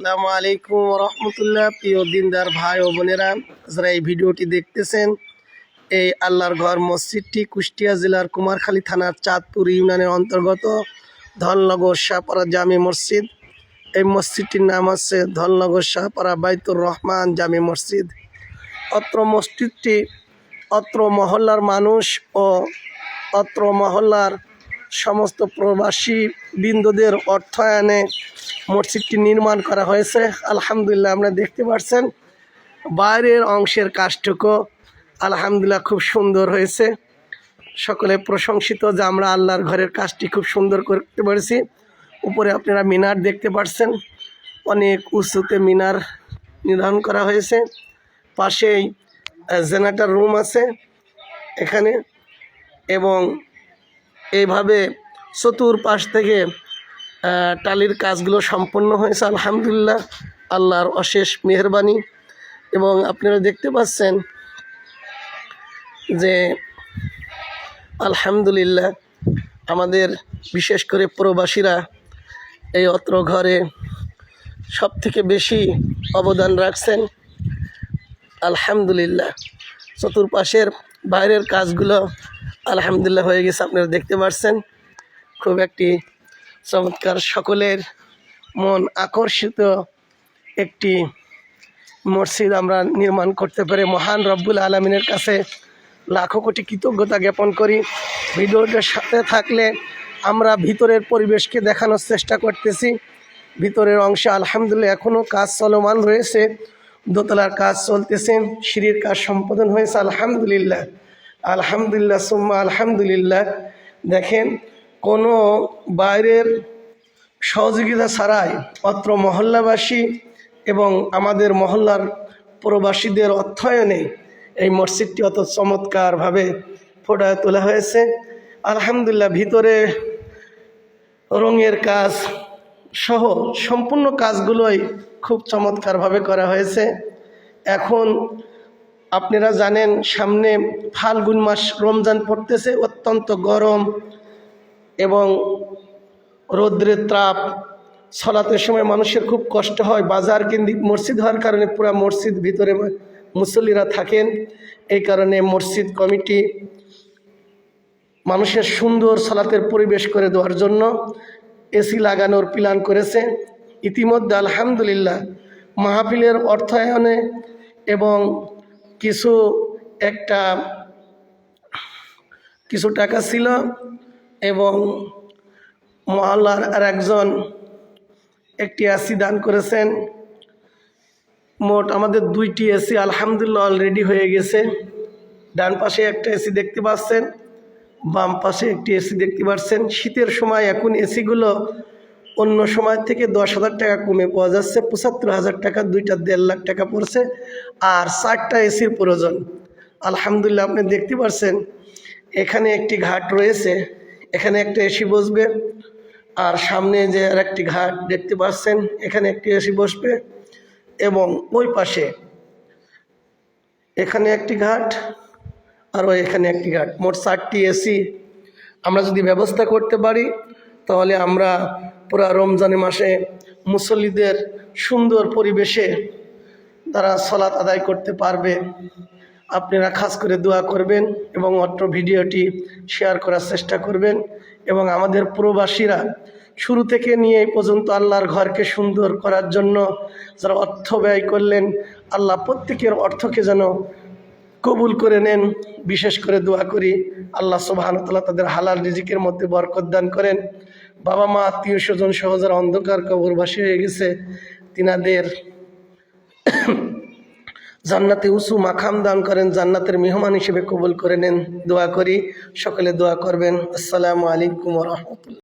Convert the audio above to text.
আসসালামু আলাইকুম রহমতুল্লাহ প্রিয় দিনদার ভাই ও বোনেরা, যারা এই ভিডিওটি দেখতেছেন, এই আল্লাহর ঘর মসজিদটি কুষ্টিয়া জেলার কুমারখালী থানার চাঁদপুর ইউনিয়নের অন্তর্গত ধননগর শাহপাড়া জামি মসজিদ। এই মসজিদটির নাম হচ্ছে ধননগর শাহপাড়া বাইতুর রহমান জামি মসজিদ। অত্র মসজিদটি অত্র মহল্লার মানুষ ও অত্র মহল্লার সমস্ত প্রবাসী বৃন্দদের অর্থায়নে মসজিদটি নির্মাণ করা হয়েছে। আলহামদুলিল্লাহ আপনারা দেখতে পাচ্ছেন বাইরের অংশের কাজটুকু আলহামদুলিল্লাহ খুব সুন্দর হয়েছে। সকলে প্রশংসিত যে আমরা আল্লাহর ঘরের কাজটি খুব সুন্দর করতে পেরেছি। উপরে আপনারা মিনার দেখতে পাচ্ছেন অনেক উঁচুতে মিনার নির্ধারণ করা হয়েছে। পাশেই জেনারেটার রুম আছে এখানে এবং এইভাবে চতুর্পাশ থেকে টালির কাজগুলো সম্পন্ন হয়েছে, আলহামদুলিল্লাহ। আল্লাহর অশেষ মেহরবানি। এবং আপনারা দেখতে পাচ্ছেন যে, আলহামদুলিল্লাহ, আমাদের বিশেষ করে প্রবাসীরা এই অত্র ঘরে সব থেকে বেশি অবদান রাখছেন। আলহামদুলিল্লাহ চতুর্পাশের বাইরের কাজগুলো আলহামদুলিল্লাহ হয়ে গেছে, আপনারা দেখতে পাচ্ছেন খুব একটি চমৎকার সকলের মন আকর্ষিত একটি মসজিদ আমরা নির্মাণ করতে পেরে মহান রব্বুল আলমিনের কাছে লাখো কোটি কৃতজ্ঞতা জ্ঞাপন করি। ভিডিওটার সাথে থাকলে আমরা ভিতরের পরিবেশকে দেখানোর চেষ্টা করতেছি। ভিতরের অংশে আলহামদুলিল্লাহ এখনও কাজ চলমান রয়েছে। দোতলার কাজ চলতেছে, সিঁড়ির কাজ সম্পাদন হয়েছে, আলহামদুলিল্লাহ। আলহামদুলিল্লাহ, সুম্মা আলহামদুলিল্লাহ। দেখেন, কোনো বাইরের সহযোগিতা ছাড়াই অত্র মহল্লাবাসী এবং আমাদের মহল্লার প্রবাসীদের অর্থায়নে এই মসজিদটি অত চমৎকারভাবে ফোটায় তোলা হয়েছে। আলহামদুলিল্লাহ, ভিতরে রঙের কাজ সহ সম্পূর্ণ কাজগুলোই খুব চমৎকারভাবে করা হয়েছে। এখন আপনারা জানেন, সামনে ফাল্গুন মাস রমজান পড়তেছে, অত্যন্ত গরম এবং রৌদ্রের তাপ। ছলাতের সময় মানুষের খুব কষ্ট হয়। বাজার কেন্দ্রিক মসজিদ হওয়ার কারণে পুরা মসজিদ ভিতরে মুসল্লিরা থাকেন। এই কারণে মসজিদ কমিটি মানুষের সুন্দর সালাতের পরিবেশ করে দেওয়ার জন্য এসি লাগানোর প্ল্যান করেছে। ইতিমধ্যে আলহামদুলিল্লাহ মাহফিলের অর্থায়নে এবং কিছু একটা, কিছু টাকা ছিল এবং মহল্লার আর একজন একটি এসি দান করেছেন। মোট আমাদের দুইটি এসি আলহামদুলিল্লাহ অলরেডি হয়ে গেছে। ডান পাশে একটা এসি দেখতে পাচ্ছেন, বাম পাশে একটি এসি দেখতে পাচ্ছেন। শীতের সময় এখন এসিগুলো অন্য সময় থেকে দশ হাজার টাকা কমে পাওয়া যাচ্ছে, পঁচাত্তর হাজার টাকা, দুইটা দেড় লাখ টাকা পড়ছে আর চারটা এসির প্রয়োজন। আলহামদুলিল্লাহ আপনি দেখতে পাচ্ছেন এখানে একটি ঘাট রয়েছে, এখানে একটা এসি বসবে আর সামনে যে আর একটি ঘাট দেখতে পাচ্ছেন, এখানে একটি এসি বসবে এবং ওই পাশে এখানে একটি ঘাট আর ওই এখানে একটি ঘাট। মোট চারটি এসি আমরা যদি ব্যবস্থা করতে পারি, তাহলে আমরা পুরা রমজানে মাসে মুসল্লিদের সুন্দর পরিবেশে তারা সলাৎ আদায় করতে পারবে। আপনারা খাস করে দোয়া করবেন এবং অত্র ভিডিওটি শেয়ার করার চেষ্টা করবেন এবং আমাদের প্রবাসীরা শুরু থেকে নিয়ে এই পর্যন্ত আল্লাহর ঘরকে সুন্দর করার জন্য যারা অর্থ ব্যয় করলেন, আল্লাহ প্রত্যেকের অর্থকে যেন কবুল করে নেন। বিশেষ করে দোয়া করি, আল্লাহ সুবাহানতাল্লাহ তাদের হালাল রিজিকের মধ্যে বরকত দান করেন। বাবা মা, আত্মীয় স্বজন সহ যারা অন্ধকার কবরবাসী হয়ে গেছে, তিনাদের জান্নাতে উঁচু মাখাম দান করেন, জান্নাতের মেহমান হিসেবে কবুল করে নেন। দোয়া করি, সকলে দোয়া করবেন। আসসালামু আলাইকুম রহমতুল্লাহ।